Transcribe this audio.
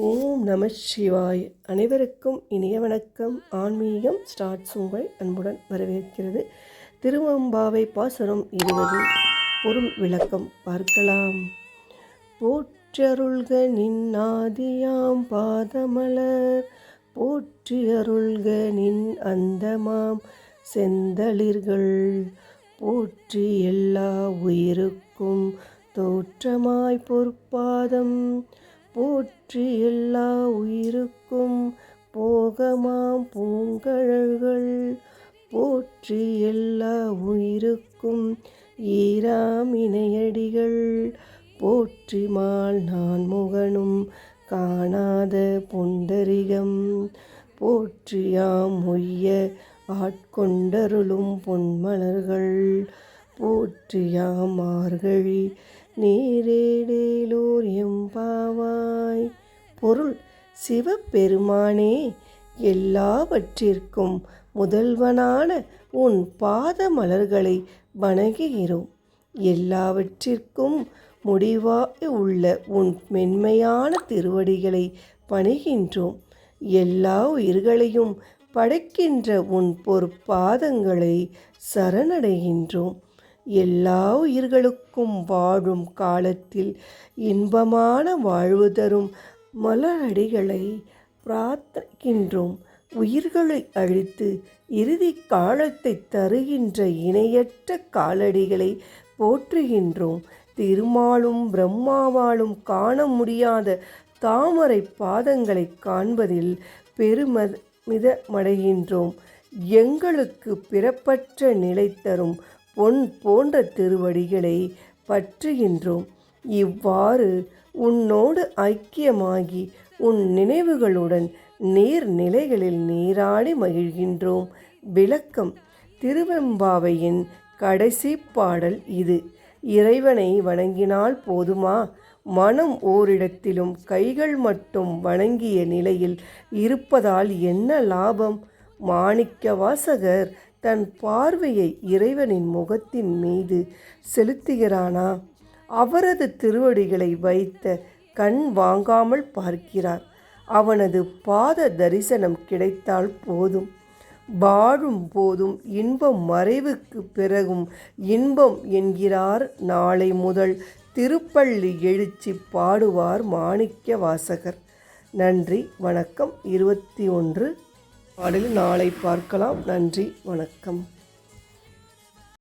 ஓம் நம சிவாய். அனைவருக்கும் இனிய வணக்கம். ஆன்மீகம் ஸ்டார்ட்ஸ் உங்கள் அன்புடன் வரவேற்கிறது. திருவம்பாவை பாசுரம் இருபது. பொருள் விளக்கம் பார்க்கலாம். போற்றருள்க நின்னாதியாம் பாதமலர். போற்றியருள்க நின் அந்தமாம் செந்தளிர்கள். போற்றி எல்லா உயிருக்கும் தோற்றமாய் பொற்பாதம். போற்றி எல்லா உயிருக்கும் போகமாம் பூங்கழல்கள். போற்றி எல்லா உயிருக்கும் ஈராம் இணையடிகள். போற்றி மால் நான் முகனும் காணாத பொண்டரிகம். போற்றியாம் உய்ய ஆட்கொண்டருளும் பொன்மலர்கள். போற்றியாமார்கழி நேரேடேலோர் நீரேடேலோர் எம்பாவாய் பொருள் சிவபெருமானே எல்லாவற்றிற்கும் முதல்வனான உன் பாத மலர்களை வணங்குகிறோம். எல்லாவற்றிற்கும் முடிவாய் உள்ள உன் மென்மையான திருவடிகளை பணிகின்றோம் எல்லா உயிர்களையும் படைக்கின்ற உன் பொற்பாதங்களை சரணடைகின்றோம். எல்லா உயிர்களுக்கும் வாழும் காலத்தில் இன்பமான வாழ்வு தரும் மலரடிகளை பிரார்த்திக்கின்றோம். உயிர்களை அழித்து இறுதி காலத்தை தருகின்ற இணையற்ற காலடிகளை போற்றுகின்றோம். திருமாலும் பிரம்மாவாலும் காண முடியாத தாமரை பாதங்களை காண்பதில் பெருமிதமடைகின்றோம். எங்களுக்கு பிறப்பற்ற நிலை தரும் பொன் போன்ற திருவடிகளை பற்றுகின்றோம். இவ்வாறு உன்னோடு ஐக்கியமாகி உன் நினைவுகளுடன் நீர்நிலைகளில் நீராடி மகிழ்கின்றோம். விளக்கம். திருவெம்பாவையின் கடைசி பாடல் இது. இறைவனை வணங்கினால் போதுமா? மனம் ஓரிடத்திலும் கைகள் மட்டும் வணங்கிய நிலையில் இருப்பதால் என்ன லாபம்? மாணிக்க வாசகர் தன் பார்வையை இறைவனின் முகத்தின் மீது செலுத்துகிறானா? அவரது திருவடிகளை வைத்த கண் வாங்காமல் பார்க்கிறார். அவனது பாத தரிசனம் கிடைத்தால் போதும். வாழும் போதும் இன்பம் மறைவுக்கு பிறகும் இன்பம் என்கிறார் நாளை முதல் திருப்பள்ளி எழுச்சி பாடுவார் மாணிக்க வாசகர் நன்றி வணக்கம். இருபத்தி ஒன்று பாடலில் நாளை பார்க்கலாம். நன்றி வணக்கம்.